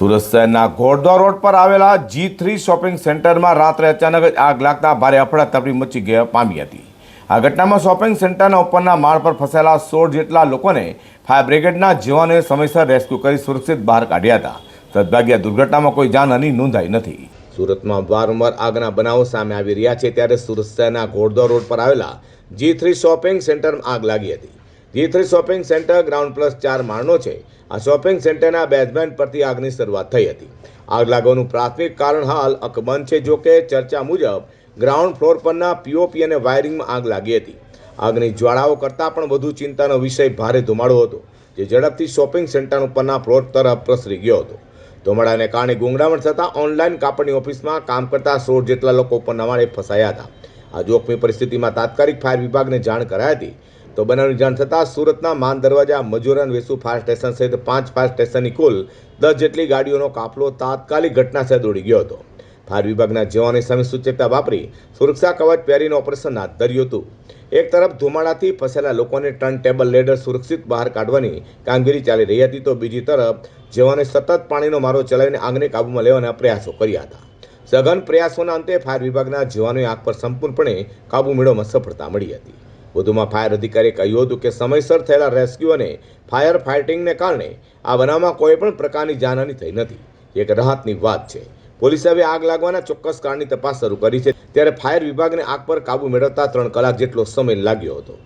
સુરત શહેરના ઘોડદોર રોડ પર આવેલા જી થ્રી શોપિંગ સેન્ટરમાં રાત્રે અચાનક જ આગ લાગતા ભારે અફડાતફડી મચી ગયા પામી હતી. આ ઘટનામાં શોપિંગ સેન્ટરના ઉપરના માળ પર ફસાયેલા સોળ જેટલા લોકોને ફાયર બ્રિગેડના જવાનોએ સમયસર રેસ્ક્યુ કરી સુરક્ષિત બહાર કાઢ્યા હતા. સદભાગ્ય દુર્ઘટનામાં કોઈ જાનહાની નોંધાઈ નથી. સુરતમાં વારંવાર આગના બનાવો સામે આવી રહ્યા છે ત્યારે સુરત શહેરના ઘોડદોર રોડ પર આવેલા જી થ્રી શોપિંગ સેન્ટરમાં આગ લાગી હતી. G three shopping centre ground plus ચાર માળનો છે. આ શોપિંગ સેન્ટરના બેઝમેન્ટ પરથી આગની શરૂઆત થઈ હતી. આગ લાગવાનું પ્રાથમિક કારણ હાલ અકબંધ છે, જો કે ચર્ચા મુજબ ગ્રાઉન્ડ ફ્લોર પરના પીઓપી અને વાયરિંગમાં આગ લાગી હતી. આગની જ્વાળાઓ કરતાં પણ વધુ ચિંતાનો વિષય ભારે ધુમાડો હતો, જે ઝડપથી શોપિંગ સેન્ટર ઉપરના ફ્લોર તરફ પ્રસરી ગયો હતો. ધુમાડાને કારણે ગુંગળામણ થતાં ઓનલાઈન કાપડની ઓફિસમાં કામ કરતા સોળ જેટલા લોકો ઉપરના માળે ફસાયા હતા. આ જોખમી પરિસ્થિતિમાં તાત્કાલિક ફાયર વિભાગને જાણ કરાઈ હતી. તો બનાવની જાણ થતાં સુરતના માન દરવાજા મજુરન વેસુ ફાયર સ્ટેશન સહિત પાંચ ફાયર સ્ટેશનની કુલ દસ જેટલી ગાડીઓનો કાફલો તાત્કાલિક ઘટના ઘટનાસ્થળે દોડી ગયો હતો. ફાયર વિભાગના જવાનોએ સમય સૂચકતા વાપરી સુરક્ષા કવચ પહેરીને ઓપરેશન હાથ ધર્યું હતું. એક તરફ ધુમાડાથી ફસેલા લોકોને ટર્ન ટેબલ લેડર સુરક્ષિત બહાર કાઢવાની કામગીરી ચાલી રહી હતી તો બીજી તરફ જવાને સતત પાણીનો મારો ચલાવીને આગને કાબૂમાં લેવાના પ્રયાસો કર્યા હતા. સઘન પ્રયાસોના અંતે ફાયર વિભાગના જવાનોએ આગ પર સંપૂર્ણપણે કાબૂ મેળવવામાં સફળતા મળી હતી. વધુમાં ફાયર અધિકારીએ કહ્યું હતું કે સમયસર થયેલા રેસ્ક્યુ અને ફાયર ફાઇટિંગને કારણે આ બનાવમાં કોઈ પણ પ્રકારની જાનહાની થઈ નથી. એક રાહતની વાત છે. પોલીસે હવે આગ લાગવાના ચોક્કસ કારણની તપાસ શરૂ કરી છે. ત્યારે ફાયર વિભાગને આગ પર કાબૂ મેળવતા ત્રણ કલાક જેટલો સમય લાગ્યો હતો.